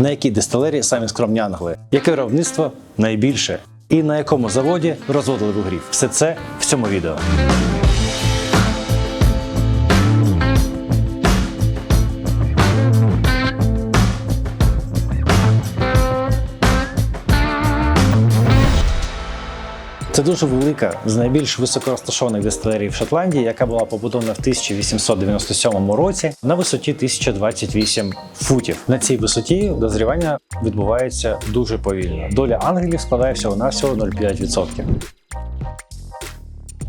на якій дистилерії самі скромні англи, яке виробництво найбільше, і на якому заводі розводили вугрів. Все це в цьому відео. Це дуже велика з найбільш високорозташованих дистилерій в Шотландії, яка була побудована в 1897 році на висоті 1028 футів. На цій висоті дозрівання відбувається дуже повільно. Доля ангелів складає всього навсього 0,5%.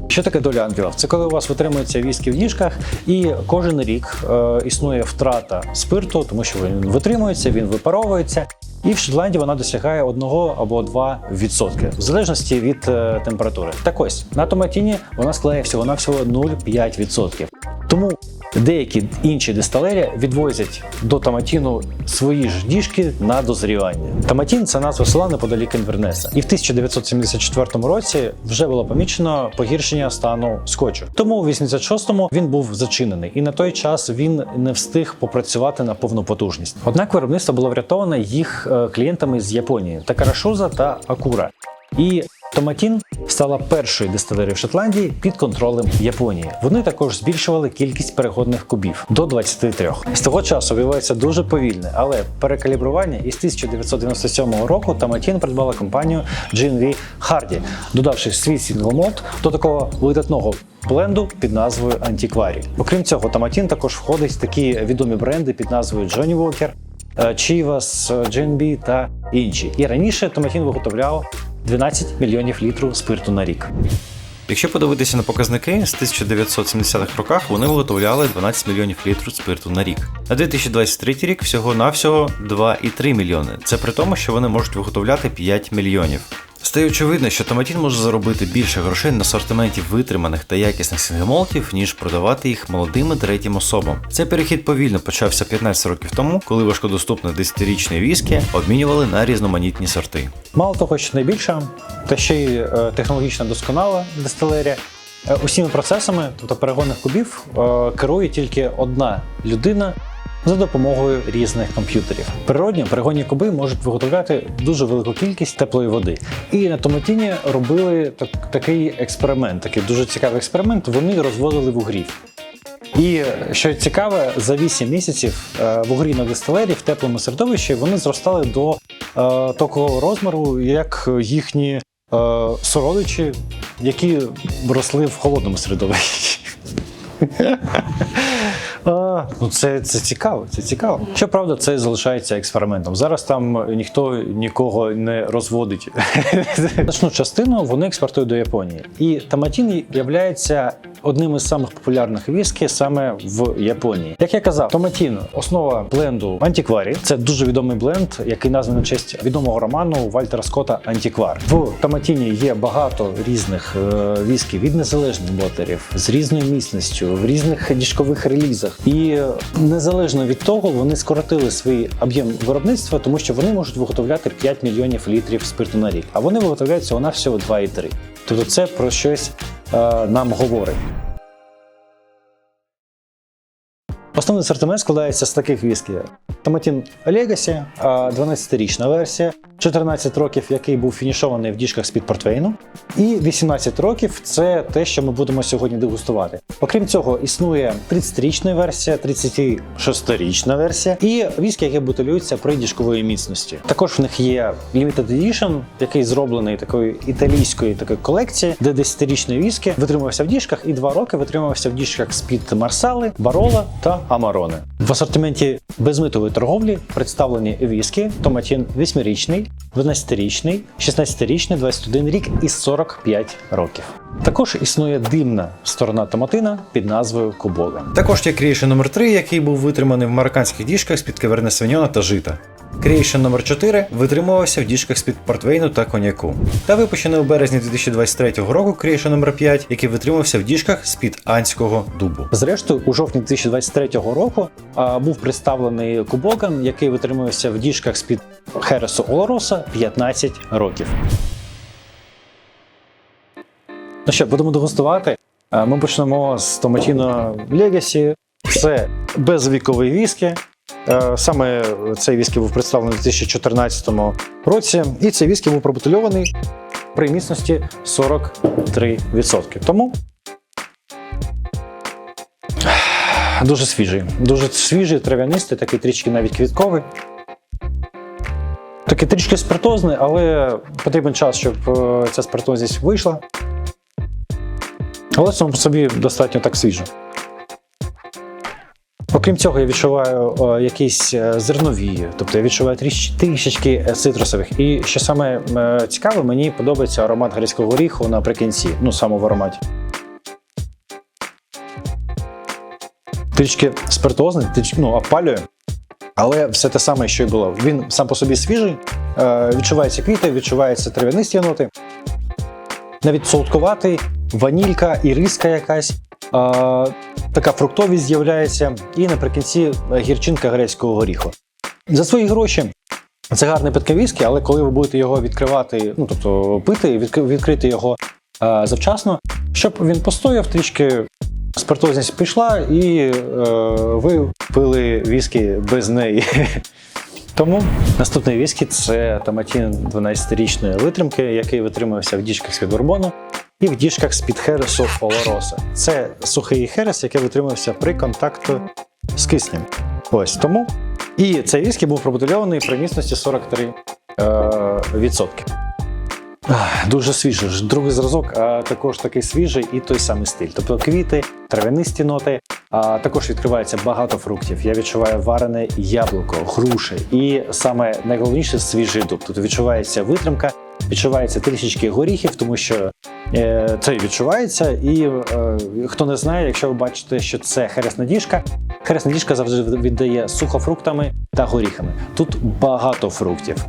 Що таке доля ангелів? Це коли у вас витримується віскі в діжках, і кожен рік е, існує втрата спирту, тому що він витримується, він випаровується. І в Шотландії вона досягає 1 або 2% в залежності від е, температури. Так ось на томатіні вона складає всього навсього 0,5%. Тому деякі інші дистилерії відвозять до томатіну свої ж діжки на дозрівання. Томатін це назва села неподалік Інвернеса. І в 1974 році вже було помічено погіршення стану скотчу. Тому у 86-му він був зачинений, і на той час він не встиг попрацювати на повну потужність. Однак виробництво було врятоване їх е, клієнтами з Японії Такарашуза та Акура. І Томатін стала першою дистилерією в Шотландії під контролем Японії. Вони також збільшували кількість переходних кубів до 23. З того часу відбувається дуже повільне, але перекалібрування із 1997 року Томатін придбала компанію GNV Hardy, додавши свій сінглмолт до такого видатного бленду під назвою Антікварі. Окрім цього, Томатін також входить в такі відомі бренди під назвою Johnny Walker, е, Chivas, е, та інші. І раніше Томатін виготовляв 12 мільйонів літрів спирту на рік. Якщо подивитися на показники, з 1970-х роках вони виготовляли 12 мільйонів літрів спирту на рік. На 2023 рік всього-навсього 2,3 мільйони. Це при тому, що вони можуть виготовляти 5 мільйонів. Стає очевидно, що Томатін може заробити більше грошей на асортименті витриманих та якісних сінгемолтів, ніж продавати їх молодим і третім особам. Цей перехід повільно почався 15 років тому, коли важкодоступне 10-річне віскі обмінювали на різноманітні сорти. Мало того, що найбільша, та ще й е, технологічно досконала дистилерія. Е, Усіми процесами, тобто перегонних кубів, е, керує тільки одна людина за допомогою різних комп'ютерів. Природні перегонні куби можуть виготовляти дуже велику кількість теплої води. І на Томатіні робили так, такий експеримент, такий дуже цікавий експеримент. Вони розводили вугрів. І е, що цікаве, за 8 місяців е, вугрі на дистилері в теплому середовищі вони зростали до е, такого розміру, як їхні е, сородичі, які росли в холодному середовищі. Ну це, це цікаво, це цікаво. Щоправда, це залишається експериментом. Зараз там ніхто нікого не розводить. Значну частину вони експортують до Японії. І Таматін є одним із самих популярних віскі саме в Японії. Як я казав, Томатін основа бленду Антікварі. Це дуже відомий бленд, який названий на честь відомого роману Вальтера Скотта Антіквар. В Томатіні є багато різних е, віскі від незалежних ботерів з різною міцністю в різних діжкових релізах. І е, незалежно від того, вони скоротили свій об'єм виробництва, тому що вони можуть виготовляти 5 мільйонів літрів спирту на рік, а вони виготовляють всього навсього 2,3. Тобто це про щось е, нам говорить. Основний асортимент складається з таких віскі. Томатін Legacy, 12-річна версія, 14 років, який був фінішований в діжках з-під портвейну, і 18 років це те, що ми будемо сьогодні дегустувати. Окрім цього, існує 30-річна версія, 36-річна версія і віскі, які бутилюються при діжкової міцності. Також в них є Limited Edition, який зроблений такої італійської такої колекції, де 10-річний віскі витримувався в діжках і 2 роки витримувався в діжках з-під Марсали, Барола та Амарони. В асортименті безмитової торговлі представлені віскі, томатін 8-річний, 12-річний, 16-річний, 21 рік і 45 років. Також існує димна сторона томатина під назвою Кубога. Також є кріше номер 3 який був витриманий в марокканських діжках з-під каверне свиньона та жита. Creation номер 4 витримувався в діжках з-під портвейну та коньяку. Та випущений у березні 2023 року Creation номер 5 який витримався в діжках з-під анського дубу. Зрештою, у жовтні 2023 року а, був представлений Кубоган, який витримувався в діжках з-під Хересу Олороса 15 років. Ну що, будемо дегустувати. Ми почнемо з Томатіно Legacy. Це безвіковий віскі. Е, Саме цей віскі був представлений у 2014 році, і цей віскі був пробутильований при міцності 43%. Тому дуже свіжий, дуже свіжий, трав'янистий, такий трішки навіть квітковий. Такий трішки спиртозний, але потрібен час, щоб е, ця спиртозність вийшла. Але сам по собі достатньо так свіжо. Окрім цього, я відчуваю е, якісь е, зернові, тобто я відчуваю тріш- трішечки е, цитрусових. І що саме цікаве, мені подобається аромат грецького горіху наприкінці, ну саме в ароматі. Трішки спиртозний, трішки, ну, опалює, але все те саме, що й було. Він сам по собі свіжий, відчуваються квіти, відчуваються трав'янисті ноти, навіть солодкуватий, ванілька, іриска якась. Така фруктовість з'являється, і наприкінці гірчинка грецького горіху. За свої гроші це гарний питке але коли ви будете його відкривати, ну тобто пити, відк- відкрити його а, завчасно, щоб він постояв, трішки спиртозність пішла, і е, ви пили віскі без неї. Тому наступний віскі це Томатін 12-річної витримки, який витримувався в діжках з-під бурбону і в діжках з-під хересу Олороса. Це сухий херес, який витримувався при контакту з киснем. Ось тому. І цей віскі був пробутильований при міцності 43 е, відсотки. Дуже свіжий. Другий зразок, а також такий свіжий і той самий стиль. Тобто квіти, травянисті ноти, а також відкривається багато фруктів. Я відчуваю варене яблуко, груші і саме найголовніше свіжий дуб. Тут відчувається витримка, відчувається трішечки горіхів, тому що це відчувається. І е, хто не знає, якщо ви бачите, що це хересна діжка, хересна діжка завжди віддає сухофруктами та горіхами. Тут багато фруктів.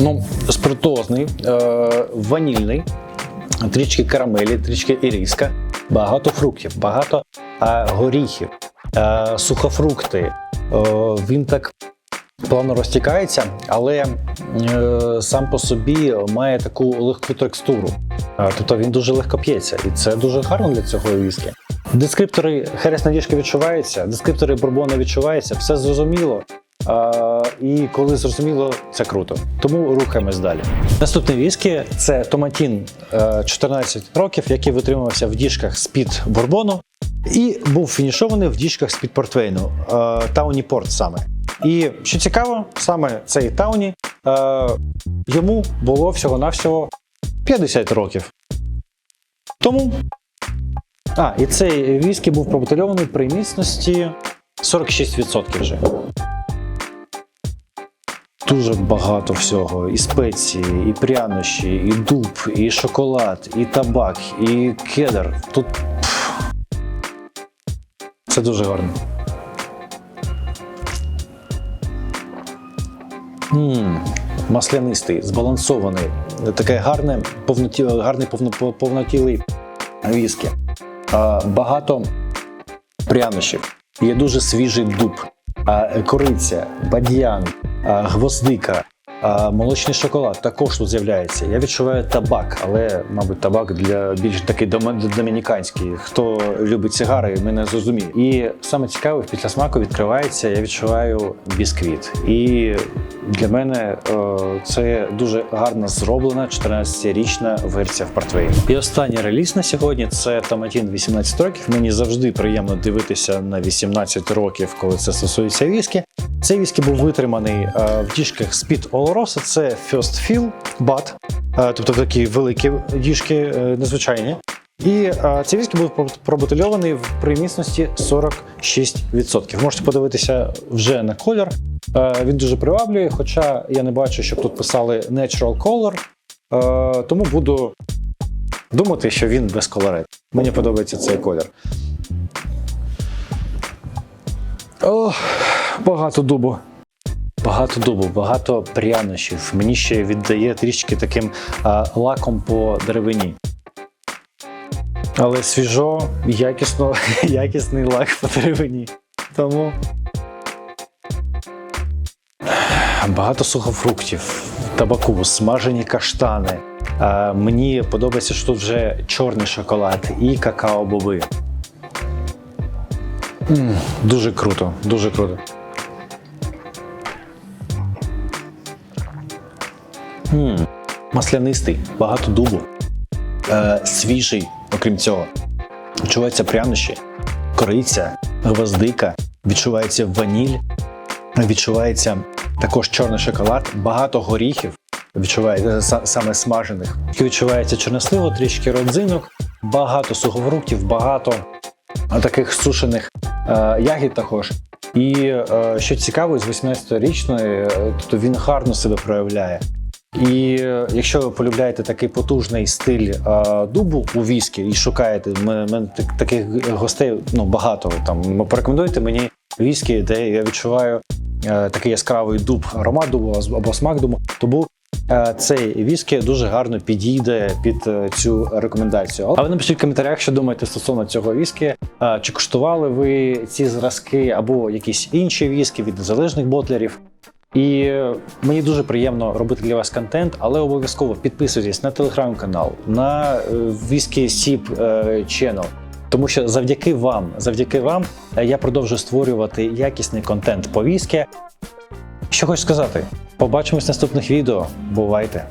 Ну, спиртозний, е, ванільний, трішки карамелі, трішки іріска, багато фруктів, багато е, горіхів, е, сухофрукти. Е, він так плавно розтікається, але е, сам по собі має таку легку текстуру. Е, тобто він дуже легко п'ється, і це дуже гарно для цього віскі. Дескриптори хересна діжка відчуваються, дескриптори бурбона відчуваються, все зрозуміло. А, і коли зрозуміло, це круто. Тому рухаємось далі. Наступний віскі це Томатін е, 14 років, який витримувався в діжках з-під бурбону і був фінішований в діжках з-під портвейну, е, Тауні Порт саме. І що цікаво, саме цей Тауні е, йому було всього-навсього 50 років. Тому. А, і цей віскі був пробутильований при міцності 46% вже. Дуже багато всього: і спеції, і прянощі, і дуб, і шоколад, і табак, і кедр. Тут це дуже гарно. М маслянистий, збалансований, таке гарне, повноті, гарний повно, повнотілий віскі. А, багато прянощів. Є дуже свіжий дуб, а, кориця, бадьян, а, гвоздика, молочний шоколад також тут з'являється. Я відчуваю табак, але, мабуть, табак для більш такий домініканський. Хто любить сигари, мене зрозуміє. І саме цікаве, після смаку відкривається, я відчуваю бісквіт. І для мене е, це дуже гарно зроблена 14-річна версія в портвейні. І останній реліз на сьогодні це Томатін 18 років. Мені завжди приємно дивитися на 18 років, коли це стосується віскі. Цей віскі був витриманий е, в діжках з-під Олороса. Це First Fill Bud, е, тобто такі великі діжки, е, незвичайні. І цей віскі був пробутильований в при міцності 46%. Можете подивитися вже на колір. Він дуже приваблює, хоча я не бачу, щоб тут писали Natural Color. Тому буду думати, що він без колорит. Мені подобається цей колір. О, багато дубу. Багато дубу, багато прянощів. Мені ще віддає трішки таким а, лаком по деревині. Але свіжо, якісно, якісний лак по деревині. Тому багато сухофруктів, табаку, смажені каштани, Е, Мені подобається, що тут вже чорний шоколад і какао-боби. Дуже круто, дуже круто. М, Маслянистий, багато дубу. Е, свіжий, окрім цього. Відчуваються прянощі, кориця, гвоздика, відчувається ваніль, відчувається також чорний шоколад, багато горіхів, відчувається са- саме смажених. Відчувається чорносливо, трішки родзинок, багато сухофруктів, багато е, таких сушених е, ягід також. І е, що цікаво, з 18-річної, е, тобто він гарно себе проявляє. І е, якщо ви полюбляєте такий потужний стиль е, дубу у віскі і шукаєте, мене так- таких гостей ну, багато. Там порекомендуйте мені віскі, де я відчуваю е, такий яскравий дуб, аромат дубу або смак дубу. Тому е, цей віскі дуже гарно підійде під е, цю рекомендацію. Але напишіть в коментарях, що думаєте стосовно цього віскі. Е, Чи куштували ви ці зразки або якісь інші віскі від незалежних ботлерів? І е, мені дуже приємно робити для вас контент, але обов'язково підписуйтесь на телеграм-канал, на віскі Сіп е, Channel. Тому що завдяки вам, завдяки вам, е, я продовжую створювати якісний контент по віскі. Що хочу сказати, побачимось в наступних відео. Бувайте!